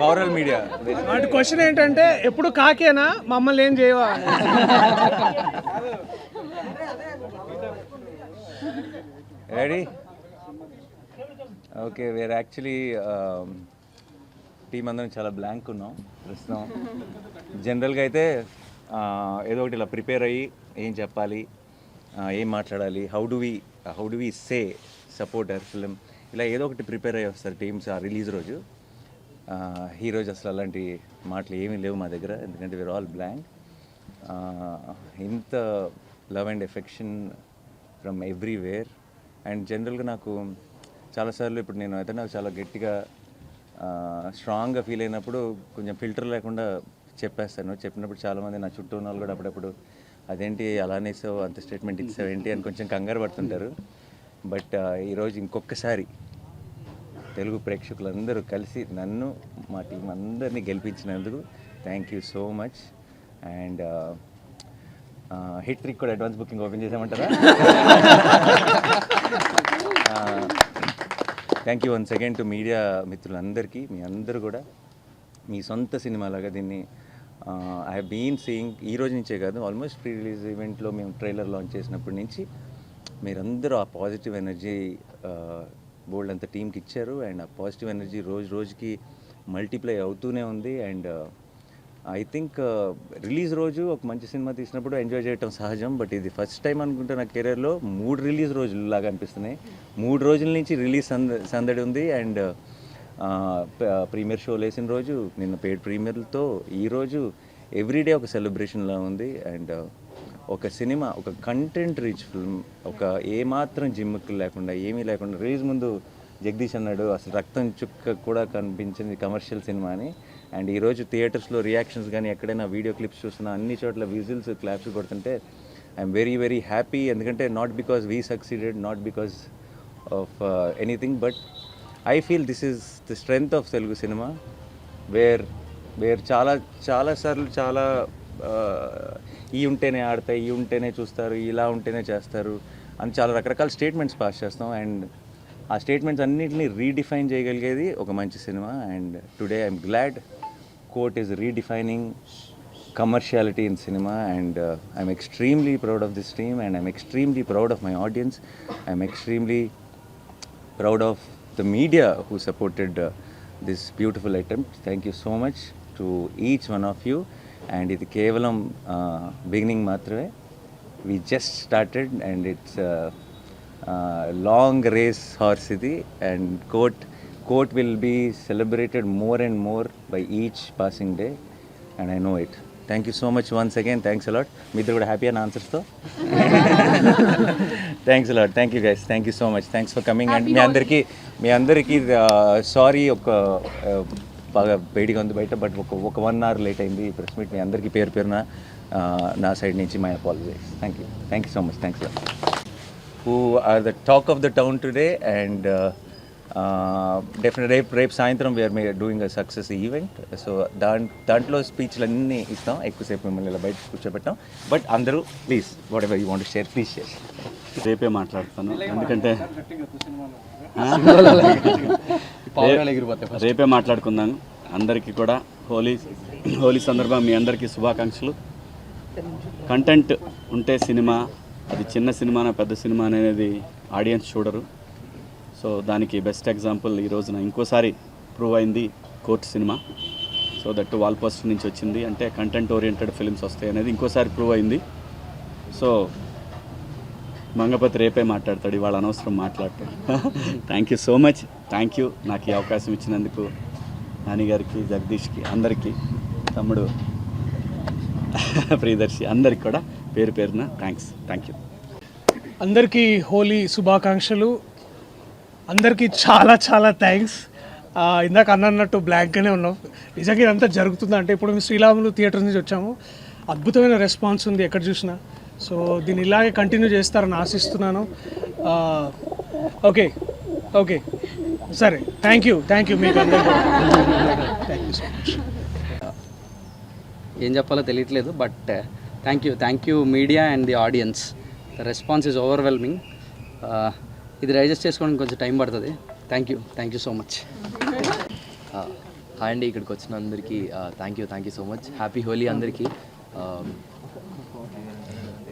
పవరల్ media వాటి question ఏంటంటే ఎప్పుడు కాకేనా? మమ్మల్ని ఏం చేయవా? Ready okay where actually team అందరం చాలా బ్లాంక్ ఉన్నాం ప్రస్తుతం. జనరల్గా అయితే ఏదో ఒకటి ఇలా ప్రిపేర్ అయ్యి ఏం చెప్పాలి ఏం మాట్లాడాలి how do we how do we say support film ఇలా ఏదో ఒకటి ప్రిపేర్ అయ్యి వస్తారు టీమ్స్ ఆ రిలీజ్ రోజు. ఆ, ఈ రోజు అసలు అలాంటి మాటలు ఏమీ లేవు మా దగ్గర ఎందుకంటే వీఆర్ ఆల్ బ్లాంక్ ఇంత love and affection from everywhere and జనరల్గా నాకు చాలాసార్లు ఇప్పుడు నేను అయితే నాకు చాలా గట్టిగా స్ట్రాంగ్గా ఫీల్ అయినప్పుడు కొంచెం ఫిల్టర్ లేకుండా చెప్పేస్తాను. చెప్పినప్పుడు చాలామంది నా చుట్టూ ఉన్న వాళ్ళు కూడా అప్పుడప్పుడు అదేంటి అలానే సో అంత స్టేట్మెంట్ ఇచ్చావు ఏంటి అని కొంచెం కంగారు పడుతుంటారు. బట్ ఈరోజు ఇంకొకసారి తెలుగు ప్రేక్షకులందరూ కలిసి నన్ను మా టీం అందరినీ గెలిపించినందుకు thank you so much and hit trick కూడా advance booking open చేసామంటారా? Thank you once again to media మిత్రులందరికీ మీ అందరూ కూడా. మీ సొంత సినిమాలాగా దీన్ని ఐ హ్యావ్ బీన్ సీయింగ్ ఈ రోజు నుంచే కాదు ఆల్మోస్ట్ ప్రీ రిలీజ్ ఈవెంట్లో మేము ట్రైలర్ లాంచ్ చేసినప్పటి నుంచి మీరందరూ ఆ పాజిటివ్ ఎనర్జీ బోల్డ్ అంత టీంకి ఇచ్చారు. అండ్ ఆ పాజిటివ్ ఎనర్జీ రోజు రోజుకి మల్టిప్లై అవుతూనే ఉంది. And uh, I think uh, release రోజు ఒక మంచి సినిమా తీసినప్పుడు ఎంజాయ్ చేయటం సహజం. బట్ ఇది ఫస్ట్ టైం అనుకుంటే నా కెరీర్లో మూడు రిలీజ్ రోజులు లాగా అనిపిస్తున్నాయి. మూడు రోజుల నుంచి రిలీజ్ సంద సందడి ఉంది. అండ్ uh, ప్రీమియర్ షో వేసిన రోజు నిన్న పేడ్ ప్రీమియర్లతో ఈరోజు ఎవ్రీడే ఒక సెలబ్రేషన్లా ఉంది. అండ్ ఒక సినిమా ఒక కంటెంట్ రీచ్ ఫిల్మ్ ఒక ఏమాత్రం జిమ్కి లేకుండా ఏమీ లేకుండా రిలీజ్ ముందు జగదీష్ అన్నాడు అసలు రక్తం చుక్క కూడా కనిపించింది కమర్షియల్ సినిమా అని. అండ్ ఈరోజు థియేటర్స్లో రియాక్షన్స్ కానీ ఎక్కడైనా వీడియో క్లిప్స్ చూసినా అన్ని చోట్ల విజిల్స్ క్లాప్స్ కొడుతుంటే ఐఎమ్ వెరీ వెరీ హ్యాపీ ఎందుకంటే not because we succeeded not because of anything but I feel this is the strength of Telugu cinema where where చాలా చాలాసార్లు చాలా ఈ ఉంటేనే ఆడతాయి ఈ ఉంటేనే చూస్తారు ఇలా ఉంటేనే చేస్తారు అని చాలా రకరకాల స్టేట్మెంట్స్ పాస్ చేస్తాం. అండ్ ఆ స్టేట్మెంట్స్ అన్నింటినీ రీడిఫైన్ చేయగలిగేది ఒక మంచి cinema. And today I'm glad Court is redefining commerciality in cinema. And I'm extremely proud of this team and I'm extremely proud of my audience I'm extremely proud of the media who supported this beautiful item thank you so much to each one of you and ఇది కేవలం beginning మాత్రమే. We just started and it's long race horse ఇది. And Court Court will be celebrated more and more by each passing day and I know it thank you so much once again thanks a lot మీ ఇద్దరు కూడా happy అని ఆన్సర్స్తో thanks a lot thank you guys thank you so much thanks for coming and మీ అందరికీ మీ అందరికీ sorry ఒక బాగా వేడిగా ఉంది బయట బట్ ఒక ఒక వన్ అవర్ లేట్ అయింది ఈ ప్రెస్ మీట్ మీ అందరికీ పేరు పేరున నా సైడ్ నుంచి my apologies thank you thank you so much thanks the talk of the town today and uh, uh, definitely రేపు రేపు సాయంత్రం we are may doing a success event so దాంట్ దాంట్లో స్పీచ్లు అన్నీ ఇస్తాం. ఎక్కువసేపు మిమ్మల్ని ఇలా బయట కూర్చోబెట్టాం. బట్ అందరూ please whatever you want share please share రేపే మాట్లాడతాను. ఎందుకంటే రేపే మాట్లాడుకుందాం. అందరికీ కూడా హోలీ హోలీ సందర్భంగా మీ అందరికీ శుభాకాంక్షలు. కంటెంట్ ఉంటే సినిమా అది చిన్న సినిమానా పెద్ద సినిమా అనేది ఆడియన్స్ చూడరు. సో దానికి బెస్ట్ ఎగ్జాంపుల్ ఈ రోజున ఇంకోసారి ప్రూవ్ అయింది Court cinema. So that wall poster నుంచి వచ్చింది. అంటే కంటెంట్ ఓరియంటెడ్ ఫిల్మ్స్ వస్తాయి అనేది ఇంకోసారి ప్రూవ్ అయింది. సో మంగపతి రేపే మాట్లాడతాడు ఇవాళ అనవసరం మాట్లాడతాడు. Thank you so much thank you నాకు ఈ అవకాశం ఇచ్చినందుకు నాన్నగారికి జగదీష్కి అందరికీ తమ్ముడు ప్రియదర్శి అందరికి కూడా పేరు పేరున థ్యాంక్స్ థ్యాంక్ యూ అందరికీ హోలీ శుభాకాంక్షలు. అందరికీ చాలా చాలా థ్యాంక్స్ ఇందాక అన్నట్టు బ్లాంక్గానే ఉన్నాం. నిజంగా ఇదంతా జరుగుతుందంటే ఇప్పుడు మేము శ్రీరాములు థియేటర్ నుంచి వచ్చాము. అద్భుతమైన రెస్పాన్స్ ఉంది ఎక్కడ చూసినా. సో దీన్ని ఇలాగే కంటిన్యూ చేస్తారని ఆశిస్తున్నాను. Okay okay. సరే థ్యాంక్ యూ థ్యాంక్ యూ మీకు అందరికీ. థ్యాంక్ యూ సో మచ్ ఏం చెప్పాలో తెలియట్లేదు but thank you thank you media and the audience the response is overwhelming ఇది రైజెస్ట్ చేసుకోవడానికి కొంచెం టైం పడుతుంది. Thank you thank you so much hi అండి ఇక్కడికి వచ్చిన అందరికీ thank you thank you so much happy Holi అందరికీ.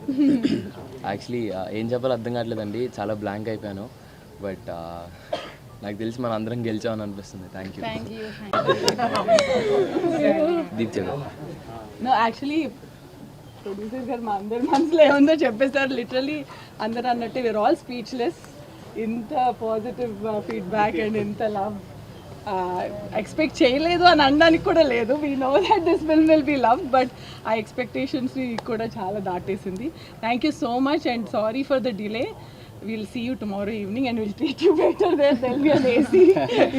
యాక్చువల్లీ ఏం చెప్పాలో అర్థం కావట్లేదండి. చాలా బ్లాంక్ అయిపోయాను. బట్ నాకు తెలిసి మనం అందరం గెలిచామని అనిపిస్తుంది. Thank you Deep actually producer గారు మా అందరి మనసులో ఏముందో చెప్పేస్తారు లిటరలీ అందరు అన్నట్టు వీఆర్ ఆల్ స్పీచ్లెస్ ఇంత పాజిటివ్ ఫీడ్బ్యాక్ అండ్ ఇంత లవ్ ఎక్స్పెక్ట్ చేయలేదు అని అనడానికి కూడా లేదు. We know that this film will be love but ఆ ఎక్స్పెక్టేషన్స్ని కూడా చాలా దాటేసింది. Thank you so much and sorry for the delay will see you tomorrow evening and will treat you better there there'll be an AC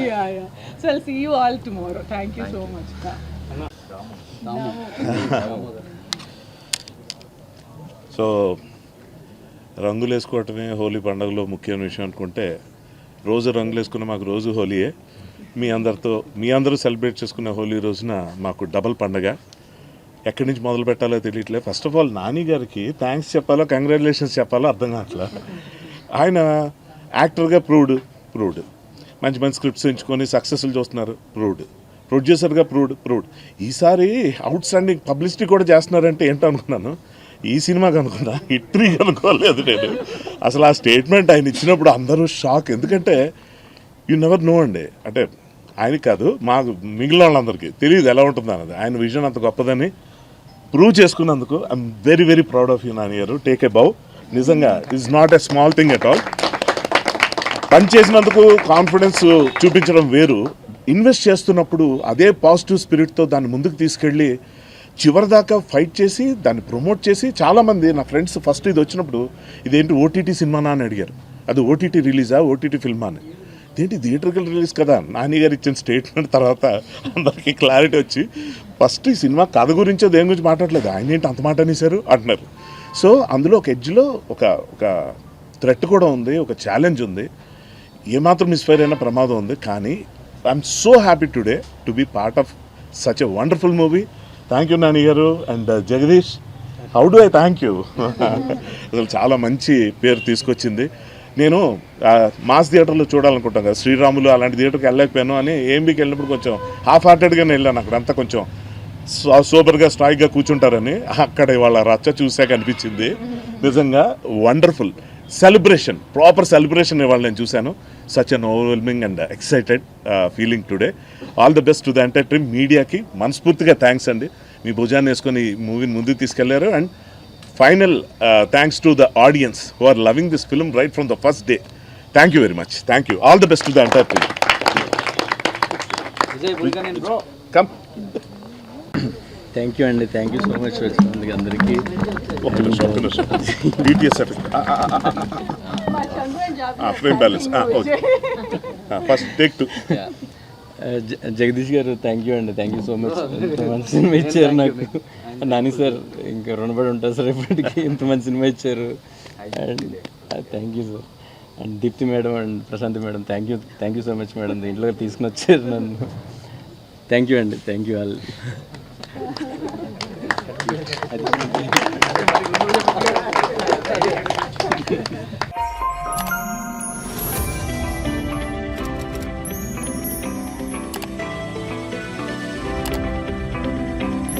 yeah yeah so I'll see you all tomorrow thank you so much so రంగులు వేసుకోవటమే హోలీ పండుగలో ముఖ్యమైన విషయం అనుకుంటే రోజు రంగులు వేసుకున్న మాకు రోజు హోలీయే. మీ అందరితో మీ అందరూ సెలబ్రేట్ చేసుకునే హోలీ రోజున మాకు డబల్ పండగ. ఎక్కడి నుంచి మొదలు పెట్టాలో తెలియట్లే. ఫస్ట్ ఆఫ్ ఆల్ నాని గారికి థ్యాంక్స్ చెప్పాలో కంగ్రాచులేషన్స్ చెప్పాలో అర్థం కావట్లా? ఆయన యాక్టర్గా ప్రూవ్డ్ ప్రూవ్డ్. మంచి మంచి స్క్రిప్ట్స్ ఎంచుకొని సక్సెస్ఫుల్ చూస్తున్నారు ప్రూవ్డ్. ప్రొడ్యూసర్గా ప్రూవ్డ్ ప్రూవ్డ్. ఈసారి అవుట్ స్టాండింగ్ పబ్లిసిటీ కూడా చేస్తున్నారంటే ఏంటో అనుకున్నాను ఈ సినిమాకి అనుకున్నా హిట్రీ అనుకోలేదు నేను. అసలు ఆ స్టేట్మెంట్ ఆయన ఇచ్చినప్పుడు అందరూ షాక్. ఎందుకంటే యు నెవర్ నో అండి. అంటే ఆయనకి కాదు మాకు మిగిలిన వాళ్ళందరికీ తెలియదు ఎలా ఉంటుంది అన్నది. ఆయన విజన్ అంత గొప్పదని ప్రూవ్ చేసుకున్నందుకు I'm very very proud of you Nani గారు. టేక్ ఏ బౌ నిజంగా is not a small thing at all పని చేసినందుకు కాన్ఫిడెన్స్ చూపించడం వేరు. ఇన్వెస్ట్ చేస్తున్నప్పుడు అదే పాజిటివ్ స్పిరిట్తో దాన్ని ముందుకు తీసుకెళ్ళి చివరిదాకా ఫైట్ చేసి దాన్ని ప్రమోట్ చేసి చాలామంది నా ఫ్రెండ్స్ ఫస్ట్ ఇది వచ్చినప్పుడు ఇదేంటి ఓటీటీ సినిమానా? అని అడిగారు. అది ఓటీటీ రిలీజా? ఓటీటీ ఫిల్మా? అని. ఇదేంటి థియేటర్కల్ రిలీజ్ కదా? నాని గారు ఇచ్చిన స్టేట్మెంట్ తర్వాత అందరికీ క్లారిటీ వచ్చి ఫస్ట్ ఈ సినిమా కథ గురించో దేని గురించి మాట్లాడలేదు? ఆయన ఏంటి అంత మాట అనేసారు అంటున్నారు. సో అందులో ఒక ఎడ్జ్లో ఒక ఒక థ్రెట్ కూడా ఉంది ఒక ఛాలెంజ్ ఉంది. ఏమాత్రం మిస్ఫైర్ అయిన ప్రమాదం ఉంది. కానీ I'm so happy today to be part of such a wonderful movie thank you Nani గారు and Jagadeesh how do I thank you అసలు చాలా మంచి పేరు తీసుకొచ్చింది. నేను మాస్ థియేటర్లో చూడాలనుకుంటాను కదా శ్రీరాములు అలాంటి థియేటర్కి వెళ్ళలేకపోయాను అని ఏంబీకి వెళ్ళినప్పుడు కొంచెం హాఫ్ హార్టెడ్గానే వెళ్ళాను అక్కడ. అంతా కొంచెం సూపర్గా స్ట్రాయిక్గా కూర్చుంటారని అక్కడ వాళ్ళ రచ్చ చూసాక అనిపించింది. నిజంగా వండర్ఫుల్ సెలబ్రేషన్ ప్రాపర్ సెలబ్రేషన్ ఇవాళ నేను చూశాను. Such an overwhelming and excited feeling today all the best to the entire team మీడియాకి మనస్ఫూర్తిగా థ్యాంక్స్ అండి. మీ భుజాన్ని వేసుకొని ఈ మూవీని ముందుకు తీసుకెళ్ళారు. And final thanks to the audience who are loving this film right from the first day thank you very much thank you all the best to the entire team come thank you అండి. Thank you so much వచ్చినందుకు అందరికీ ఒక నిమిషం ఒక నిమిషం. DTS frame balance okay. First take to జ- జగదీష్ గారు thank you అండి. థ్యాంక్ యూ సో మచ్ ఇంత మంచి సినిమా ఇచ్చారు నాకు. నాని సార్ ఇంకా రుణపడి ఉంటారు సార్ ఇప్పటికీ. ఇంత మంచి సినిమా ఇచ్చారు. And thank you sir and Deepthi madam and Prashanthi madam thank you thank you so much madam. దీంట్లో తీసుకుని వచ్చారు నన్ను. థ్యాంక్ యూ అండి. Thank you all Thank you.